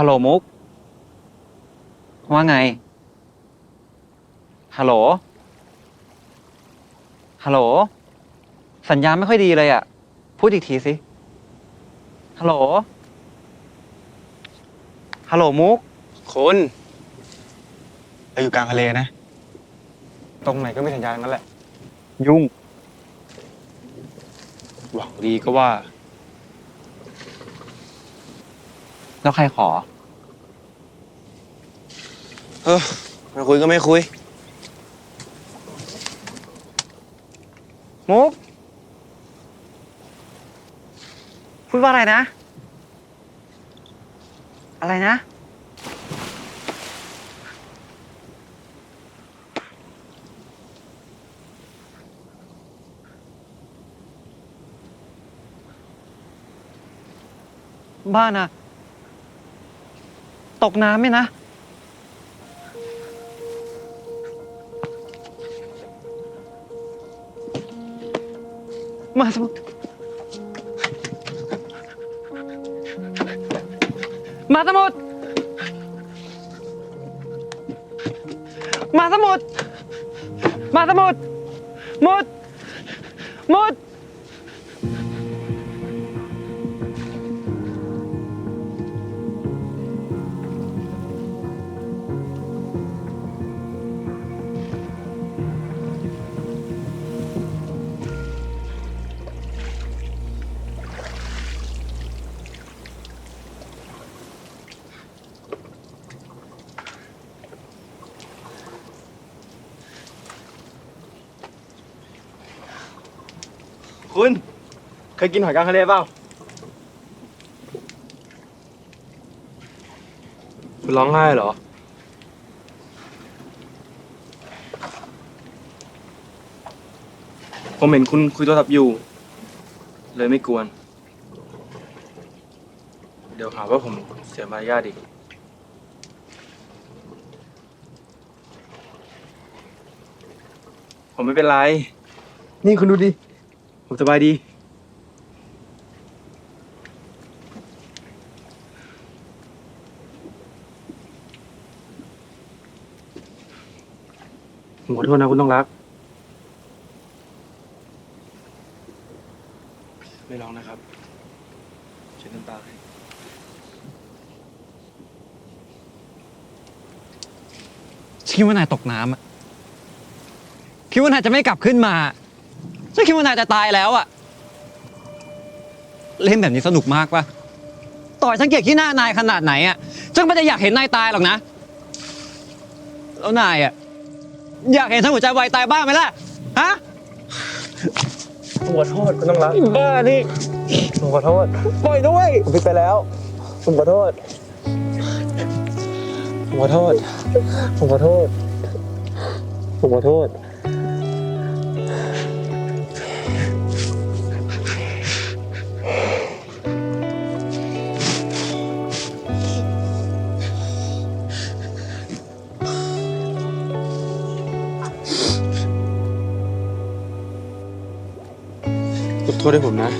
ฮัลโหลมุก ว่าไง ฮัลโหล ฮัลโหล สัญญาณไม่ค่อยดีเลยอะพูดอีกทีสิ ฮัลโหล ฮัลโหลมุก คุณเราอยู่กลางทะเลนะ ตรงไหนก็ไม่สัญญาณนั่นแหละ ยุ่ง หวังดีก็ว่า แล้วใครขอ เออไม่คุยก็ไม่คุย มุกพูดว่าอะไรนะ อะไรนะ บ้านอะ ตกน้ำไหมนะ มาสมุทรมาสมุทรมาสมุทรมาสมุทรมุดมุด คุณเคยกินหอยกลางทะเลเปล่าคุณร้องไห้เหรอ ผมเห็นคุณคุยโทรศัพท์อยู่ เลยไม่กวน เดี๋ยวหาว่าผมเสียมารยาทอีก ผมไม่เป็นไร นี่คุณดูดิ ผมสบายดี ผมขอโทษนะคุณต้องรัก ไม่ร้องนะครับเช็ดน้ำตาให้ฉันคิดว่านายตกน้ำอะคิดว่านายจะไม่กลับขึ้นมา ฉันคิดว่านายจะตายแล้วอะเล่นแบบนี้สนุกมากปะต่อยฉันเกลียดขี้หน้านายขนาดไหนอะฉันก็ไม่ได้อยากเห็นนายตายหรอกนะ แล้วนายอะอยากเห็นฉันหัวใจวายตายบ้างไหมล่ะ ฮะผมขอโทษคุณต้องรักบ้านี่ผมขอโทษปล่อยด้วยผมผิดไปแล้วผมขอโทษผมขอโทษผมขอโทษผมขอโทษ อโทษให้ผมนะ